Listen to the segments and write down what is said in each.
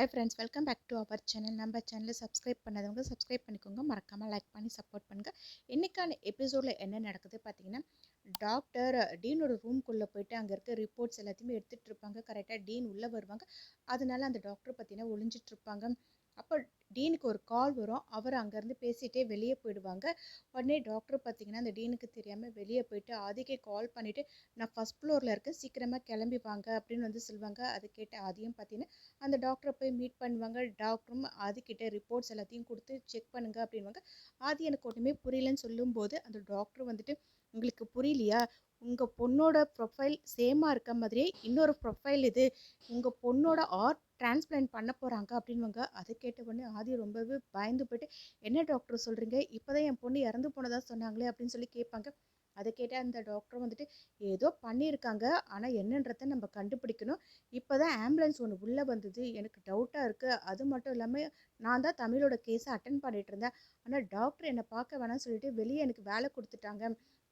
Hi friends welcome back to our channel நம்ம சேனலை subscribe பண்ணாதவங்க சப்ஸ்கிரைப் பண்ணிக்கோங்க. மறக்காமல் லைக் பண்ணி சப்போர்ட் பண்ணுங்கள் இன்றைக்கான எபிசோடில் என்ன நடக்குது பார்த்தீங்கன்னா டாக்டர் டீனோட ரூம்குள்ளே போயிட்டு அங்கே இருக்க ரிப்போர்ட்ஸ் எல்லாத்தையுமே எடுத்துகிட்டு இருப்பாங்க. கரெக்டாக டீன் உள்ளே வருவாங்க. அதனால அந்த டாக்டர் பார்த்தீங்கன்னா ஒளிஞ்சிட்டு இருப்பாங்க. அப்போ டீனுக்கு ஒரு கால் வரும். அவர் அங்கேருந்து பேசிகிட்டே வெளியே போயிடுவாங்க. உடனே டாக்டர் பார்த்தீங்கன்னா அந்த டீனுக்கு தெரியாமல் வெளியே போயிட்டு ஆதிக்கே கால் பண்ணிவிட்டு நான் ஃபஸ்ட் ஃப்ளோரில் இருக்கேன். சீக்கிரமாக கிளம்பி வாங்க. அப்படின்னு வந்து சொல்லுவாங்க. அது கேட்ட ஆதியும் பார்த்தீங்கன்னா அந்த டாக்டரை போய் மீட் பண்ணுவாங்க. டாக்டரும் ஆதிக்கிட்ட ரிப்போர்ட்ஸ் எல்லாத்தையும் கொடுத்து செக் பண்ணுங்க அப்படின்வாங்க ஆதி எனக்கு ஒன்றுமே புரியலன்னு சொல்லும்போது அந்த டாக்டர் வந்துட்டு உங்களுக்கு புரியலையா? உங்கள் பொண்ணோட ப்ரொஃபைல் சேமாக இருக்க மாதிரியே இன்னொரு ப்ரொஃபைல் இது. உங்கள் பொண்ணோட ஆர்ட் டிரான்ஸ்பிளான்ட் பண்ண போகிறாங்க அப்படின்வாங்க அதை கேட்ட உடனே ஆதி ரொம்பவே பயந்து போயிட்டு என்ன டாக்டர் சொல்கிறீங்க இப்போ தான் என் பொண்ணு இறந்து போனதாக சொன்னாங்களே அப்படின்னு சொல்லி கேட்பாங்க. அதை கேட்டால் அந்த டாக்டர் வந்துட்டு ஏதோ பண்ணியிருக்காங்க. ஆனால் என்னன்றதை நம்ம கண்டுபிடிக்கணும். இப்போ தான் ஆம்புலன்ஸ் ஒன்று உள்ளே வந்தது. எனக்கு டவுட்டாக இருக்குது அது மட்டும் இல்லாமல் நான் தான் தமிழோட கேஸை அட்டன் பண்ணிகிட்டு இருந்தேன். ஆனால் டாக்டர் என்னை பார்க்க வேணாம்னு சொல்லிட்டு வெளியே எனக்கு வேலை கொடுத்துட்டாங்க.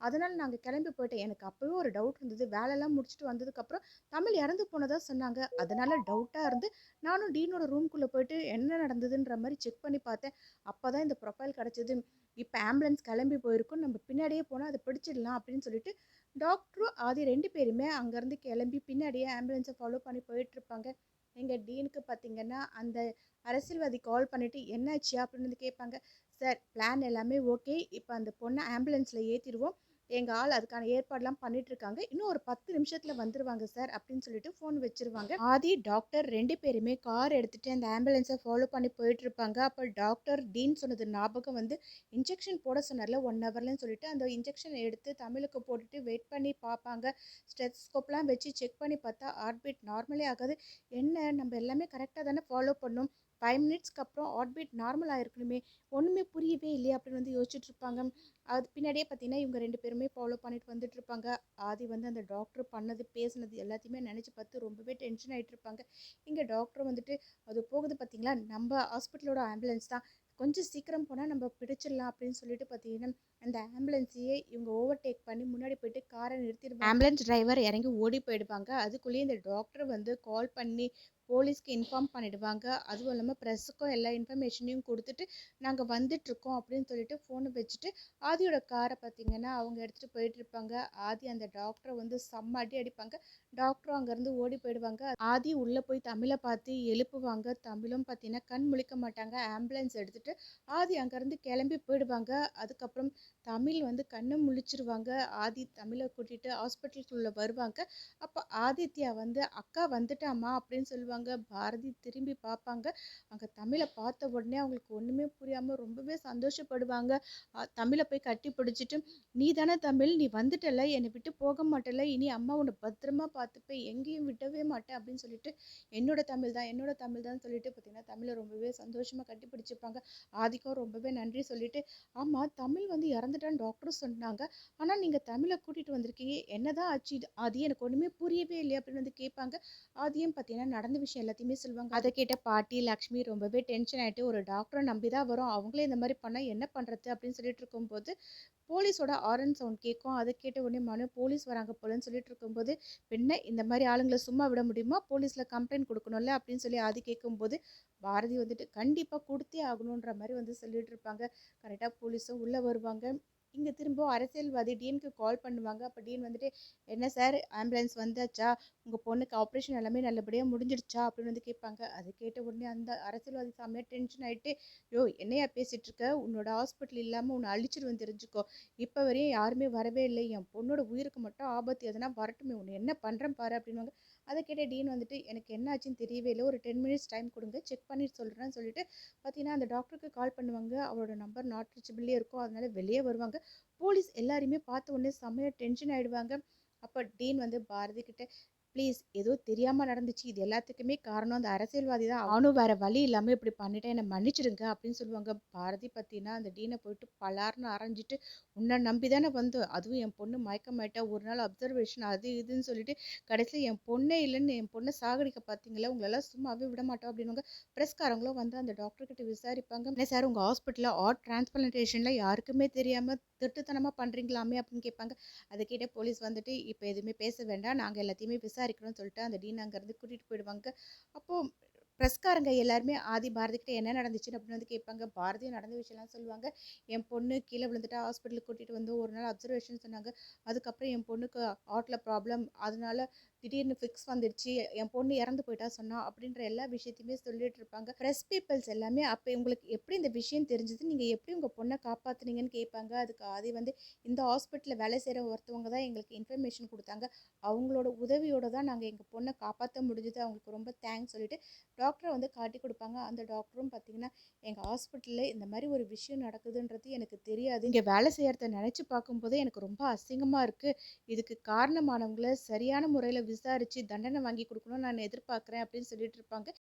அதனால் நாங்கள் கிளம்பி போயிட்டோம். எனக்கு அப்போவே ஒரு டவுட் இருந்தது. வேலையெல்லாம் முடிச்சுட்டு வந்ததுக்கப்புறம் தமிழ் இறந்து போனதாக சொன்னாங்க. அதனால் டவுட்டாக இருந்து நானும் டீனோட ரூம்குள்ளே போயிட்டு என்ன நடந்ததுன்ற மாதிரி செக் பண்ணி பார்த்தேன். அப்போ தான் இந்த ப்ரொஃபைல் கிடச்சிது. இப்போ ஆம்புலன்ஸ் கிளம்பி போயிருக்கும். நம்ம பின்னாடியே போனால் அதை பிடிச்சிடலாம் அப்படின்னு சொல்லிட்டு டாக்டரும் ஆதி ரெண்டு பேருமே அங்கேருந்து கிளம்பி பின்னாடியே ஆம்புலன்ஸை ஃபாலோ பண்ணி போயிட்டுருப்பாங்க எங்கள் டீனுக்கு பார்த்தீங்கன்னா அந்த அரசியல்வாதி கால் பண்ணிவிட்டு என்னாச்சு? அப்படின்னு வந்து கேட்பாங்க. சார் பிளான் எல்லாமே ஓகே இப்போ அந்த பொண்ணை ஆம்புலன்ஸில் ஏற்றிடுவோம் எங்கள் ஆள் அதுக்கான ஏற்பாடுலாம் பண்ணிட்டு இருக்காங்க இன்னும் ஒரு பத்து நிமிஷத்தில் வந்துருவாங்க சார் அப்படின்னு சொல்லிட்டு ஃபோன் வச்சிருவாங்க. ஆதி டாக்டர் ரெண்டு பேருமே கார் எடுத்துகிட்டு அந்த ஆம்புலன்ஸை ஃபாலோ பண்ணி போயிட்டு இருப்பாங்க அப்போ டாக்டர் டீன் சொன்னது ஞாபகம் வந்து இன்ஜெக்ஷன் போட சொன்னார்ல ஒன் ஹவர்லன்னு சொல்லிட்டு அந்த இன்ஜெக்ஷன் எடுத்து தமிழுக்கு போட்டுட்டு வெயிட் பண்ணி பார்ப்பாங்க. ஸ்டெத்ஸ்கோப்லாம் வச்சு செக் பண்ணி பார்த்தா ஹார்ட் பீட் நார்மலே ஆகாது. என்ன நம்ம எல்லாமே கரெக்டாக தானே ஃபாலோ பண்ணும். ஃபைவ் மினிட்ஸ்க்கு அப்புறம் ஹார்ட் பீட் நார்மல் ஆகிருக்கணுமே ஒன்றுமே புரியவே இல்லையே அப்படின்னு வந்து யோசிச்சுட்டு இருப்பாங்க. அது பின்னாடியே பார்த்தீங்கன்னா இவங்க ரெண்டு பேருமே ஃபாலோ பண்ணிட்டு வந்துட்டு இருப்பாங்க. ஆதி வந்து அந்த டாக்டர் பண்ணது பேசுனது எல்லாத்தையுமே நினச்சி பார்த்து ரொம்பவே டென்ஷன் ஆகிட்டு இருப்பாங்க. இங்கே டாக்டர் வந்துட்டு அது போகுது பார்த்தீங்களா? நம்ம ஹாஸ்பிட்டலோட ஆம்புலன்ஸ் தான். கொஞ்சம் சீக்கிரம் போனால் நம்ம பிடிச்சிடலாம் அப்படின்னு சொல்லிட்டு பார்த்தீங்கன்னா அந்த ஆம்புலன்ஸையே இவங்க ஓவர்டேக் பண்ணி முன்னாடி போயிட்டு காரை நிறுத்திடுவாங்க. ஆம்புலன்ஸ் டிரைவர் இறங்கி ஓடி போயிடுவாங்க. அதுக்குள்ளேயே இந்த டாக்டர் வந்து கால் பண்ணி போலீஸ்க்கு இன்ஃபார்ம் பண்ணிடுவாங்க. அதுவும் இல்லாமல் ப்ரெஸ்ஸுக்கும் எல்லா இன்ஃபர்மேஷனையும் கொடுத்துட்டு நாங்கள் வந்துட்டுருக்கோம் அப்படின்னு சொல்லிட்டு ஃபோனை வச்சுட்டு ஆதியோட காரை பார்த்தீங்கன்னா அவங்க எடுத்துகிட்டு போயிட்டு இருப்பாங்க. ஆதி அந்த டாக்டரை வந்து செம்ம அடி அடிப்பாங்க. டாக்டரும் அங்கேருந்து ஓடி போயிடுவாங்க. ஆதி உள்ளே போய் தமிழை பார்த்து எழுப்புவாங்க. தமிழும் பார்த்தீங்கன்னா கண் முழிக்க மாட்டாங்க. ஆம்புலன்ஸ் எடுத்துகிட்டு ஆதி அங்கேருந்து கிளம்பி போயிடுவாங்க. அதுக்கப்புறம் தமிழ் வந்து கண்ணை முழிச்சிருவாங்க. ஆதி தமிழை கூட்டிகிட்டு ஹாஸ்பிட்டலுக்குள்ளே வருவாங்க. அப்போ ஆதித்யா வந்து அக்கா வந்துட்டாமா அப்படின்னு சொல்லுவாங்க. பாரதி திரும்பி பார்ப்பாங்க. அங்கே தமிழை பார்த்த உடனே அவங்களுக்கு ஒன்றுமே புரியாமல் ரொம்பவே சந்தோஷப்படுவாங்க. தமிழை போய் கட்டி பிடிச்சிட்டு நீ தானே தமிழ் நீ வந்துட்டல என்னை விட்டு போக மாட்டல இனி அம்மா உன்னை பத்திரமா பார்த்துப்பேன் எங்கேயும் விடவே மாட்டேன் அப்படின்னு சொல்லிட்டு என்னோட தமிழ் தான் என்னோட தமிழ் தான் சொல்லிட்டு பார்த்தீங்கன்னா தமிழை ரொம்பவே சந்தோஷமாக கட்டி பிடிச்சிப்பாங்க. ஆதிக்கம் ரொம்பவே நன்றி சொல்லிட்டு ஆமாம் தமிழ் வந்து இறந்துட்டான்னு டாக்டர் சொன்னாங்க. ஆனால் நீங்கள் தமிழை கூட்டிகிட்டு வந்திருக்கீங்க. என்னதான் ஆச்சு இது? ஆதி எனக்கு ஒன்றுமே புரியவே இல்லை அப்படின்னு வந்து கேட்பாங்க. ஆதியும் பார்த்தீங்கன்னா நடந்த விஷயம் எல்லாத்தையுமே சொல்லுவாங்க. அதை கேட்ட பாட்டி லக்ஷ்மி ரொம்பவே டென்ஷன் ஆகிட்டு ஒரு டாக்டரை நம்பி தான் வரும். அவங்களே இந்த மாதிரி பண்ணால் என்ன பண்ணுறது அப்படின்னு சொல்லிட்டு இருக்கும்போது போலீஸோட ஆரன் சவுண்ட் கேட்கும். அதை கேட்ட உடனே மனு போலீஸ் வராங்க போலன்னு சொல்லிட்டு இருக்கும்போது பெண்ணை இந்த மாதிரி ஆளுங்களை சும்மா விட முடியுமா? போலீஸில் கம்ப்ளைண்ட் கொடுக்கணும்ல? அப்படின்னு சொல்லி அது கேட்கும்போது பாரதி வந்துட்டு கண்டிப்பாக கொடுத்தே ஆகணுன்ற மாதிரி வந்து சொல்லிட்டு இருப்பாங்க. கரெக்டாக போலீஸும் உள்ளே வருவாங்க. இங்கே திரும்ப அரசியல்வாதி டீனுக்கு கால் பண்ணுவாங்க. அப்போ டீன் வந்துட்டு என்ன சார்? ஆம்புலன்ஸ் வந்தாச்சா? உங்கள் பொண்ணுக்கு ஆப்ரேஷன் எல்லாமே நல்லபடியாக முடிஞ்சிடுச்சா? அப்படின்னு வந்து கேட்பாங்க. அது கேட்ட உடனே அந்த அரசியல்வாதி செம்மையாக டென்ஷன் ஆகிட்டு யோ என்னையா பேசிகிட்டு இருக்க? உன்னோட ஹாஸ்பிட்டல் இல்லாமல் உன்னை அழிச்சிருவேன் தெரிஞ்சுக்கோ. இப்போ வரையும் யாருமே வரவே இல்லை. என் பொண்ணோட உயிருக்கு மட்டும் ஆபத்து எதனா வரட்டுமே. உன்னை என்ன பண்ணுறேன் பாரு அப்படின்வாங்க அதை கேட்ட டீன் வந்துட்டு எனக்கு என்ன ஆச்சுன்னு தெரியவே இல்லை. ஒரு டென் மினிட்ஸ் டைம் கொடுங்க. செக் பண்ணிட்டு சொல்கிறேன்னு சொல்லிட்டு பார்த்தீங்கன்னா அந்த டாக்டருக்கு கால் பண்ணுவாங்க. அவரோட நம்பர் நாட் ரீச்சபிளே இருக்கும். அதனால வெளியே வருவாங்க. போலீஸ் எல்லாருமே பார்த்த உடனே செம்மையாக டென்ஷன் ஆகிடுவாங்க அப்போ டீன் வந்து பாரதி கிட்ட ப்ளீஸ். ஏதோ தெரியாமல் நடந்துச்சு. இது எல்லாத்துக்குமே காரணம். அந்த அரசியல்வாதி தான். அவனும் வேறு வழி இல்லாமல் இப்படி பண்ணிட்டேன். என்னை மன்னிச்சிடுங்க அப்படின்னு சொல்லுவாங்க. பாரதி பார்த்தீங்கன்னா அந்த டீனை போயிட்டு பலார்னு அரைஞ்சிட்டு உன்னை நம்பி தானே வந்தோம். அதுவும் என் பொண்ணு மயக்கமாயிட்டா. ஒரு நாள் அப்சர்வேஷன் அது இதுன்னு சொல்லிட்டு கடைசியில் என் பொண்ணே இல்லைன்னு என் பொண்ணை சாகடிக்க பார்த்தீங்களா உங்களெல்லாம் சும்மாவே விட மாட்டோம் அப்படின்னுவாங்க. ப்ரெஸ்காரங்களும் வந்து அந்த டாக்டர்கிட்ட விசாரிப்பாங்க. என்ன சார் உங்கள் ஹாஸ்பிட்டலில் ஆர்ட் டிரான்ஸ்பிளான்டேஷனில் யாருக்குமே தெரியாமல் திருட்டுத்தனமாக பண்ணுறீங்களாமே அப்படின்னு கேட்பாங்க. அதுக்கிட்டே போலீஸ் வந்துட்டு இப்போ எதுவுமே பேச வேண்டாம். நாங்கள் எல்லாத்தையுமே விசாரிக்கணும்னு சொல்லிட்டு அந்த டீன் அங்கேருந்து கூட்டிகிட்டு போயிடுவாங்க. அப்போது ப்ரெஸ்காரங்க எல்லாருமே ஆதி பாரதிக்கிட்ட என்ன நடந்துச்சுன்னு? அப்படின்னு வந்து கேட்பாங்க. பாரதியும் நடந்த விஷயம்லாம் சொல்லுவாங்க. என் பொண்ணு கீழே விழுந்துட்டு ஹாஸ்பிட்டலுக்கு கூட்டிகிட்டு வந்து ஒரு நாள் அப்சர்வேஷன் சொன்னாங்க. அதுக்கப்புறம் என் பொண்ணுக்கு ஹார்ட்டில் ப்ராப்ளம். அதனால திடீர்னு ஃபிக்ஸ் வந்துடுச்சு என் பொண்ணு இறந்து போயிட்டா சொன்னா அப்படின்ற எல்லா விஷயத்தையுமே சொல்லிட்டு இருப்பாங்க. ப்ரெஸ் பீப்பிள்ஸ் எல்லாமே அப்போ உங்களுக்கு எப்படி இந்த விஷயம் தெரிஞ்சது? நீங்கள் எப்படி உங்கள் பொண்ணை காப்பாற்றுனீங்கன்னு கேட்பாங்க. அதுக்கு அதே வந்து இந்த ஹாஸ்பிட்டலில் வேலை செய்கிற ஒருத்தவங்க தான் எங்களுக்கு இன்ஃபர்மேஷன் கொடுத்தாங்க. அவங்களோட உதவியோடு தான் நாங்கள் எங்கள் பொண்ணை காப்பாற்ற முடிஞ்சது. அவங்களுக்கு ரொம்ப தேங்க்ஸ் சொல்லிட்டு டாக்டரை வந்து காட்டி கொடுப்பாங்க. அந்த டாக்டரும் பார்த்தீங்கன்னா எங்கள் ஹாஸ்பிட்டலில் இந்த மாதிரி ஒரு விஷயம் நடக்குதுன்றது எனக்கு தெரியாது. இங்கே வேலை செய்கிறத நினச்சி பார்க்கும்போதே எனக்கு ரொம்ப அசிங்கமாக இருக்குது இதுக்கு காரணமானவங்கள சரியான முறையில் விசாரித்து தண்டனை வாங்கி கொடுக்கணும்னு நான் எதிர்பார்க்குறேன் அப்படின்னு சொல்லிட்டு இருப்பாங்க.